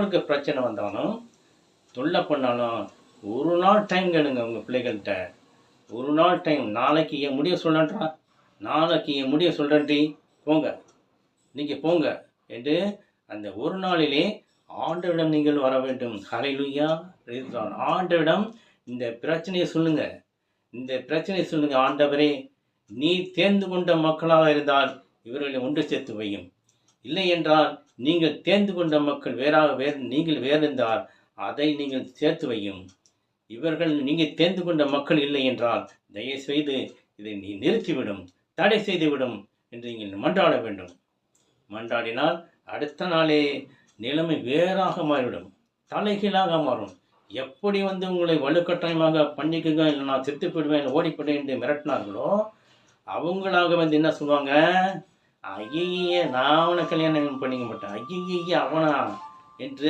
உங்களுக்கு பிரச்சனை வந்தாலும் தொல்லை பண்ணாலும் ஒரு நாள் டைம் கேளுங்க உங்கள் பிள்ளைகள்கிட்ட. ஒரு நாள் டைம் நாளைக்கு என் முடிய சொல்கிறேன்றா நாளைக்கு என் முடிய சொல்கிறேன்டி போங்க. நீங்கள் போங்க என்று அந்த ஒரு நாளிலே ஆண்டவிடம் நீங்கள் வர வேண்டும். ஹரையிலுயா ஆண்டவிடம் இந்த பிரச்சனையை சொல்லுங்க. இந்த பிரச்சனையை சொல்லுங்க ஆண்டவரே நீ தேர்ந்து கொண்ட மக்களாக இருந்தால் இவர்களை ஒன்று சேர்த்து வையும். இல்லை என்றால் நீங்கள் தேர்ந்து கொண்ட மக்கள் வேறாக வேறு நீங்கள் வேறு இருந்தால் அதை நீங்கள் சேர்த்து வையும். இவர்கள் நீங்கள் தேர்ந்து கொண்ட மக்கள் இல்லை என்றால் தயவுசெய்து இதை நீ நிறுத்திவிடும். தடை செய்துவிடும் என்று நீங்கள் மன்றாட வேண்டும். மன்றாடினால் அடுத்த நாளே நிலைமை வேறாக மாறிவிடும். தலைகீழாக மாறும். எப்படி வந்து உங்களை வலுக்கட்டாயமாக பண்ணிக்குங்க இல்லை நான் செத்து போயிடுவேன் இல்லை என்று மிரட்டினார்களோ அவங்களாக வந்து என்ன சொல்லுவாங்க? ஐயே நான் அவனை கல்யாணம் பண்ணிக்க மாட்டேன். ஐயே அவனா? என்று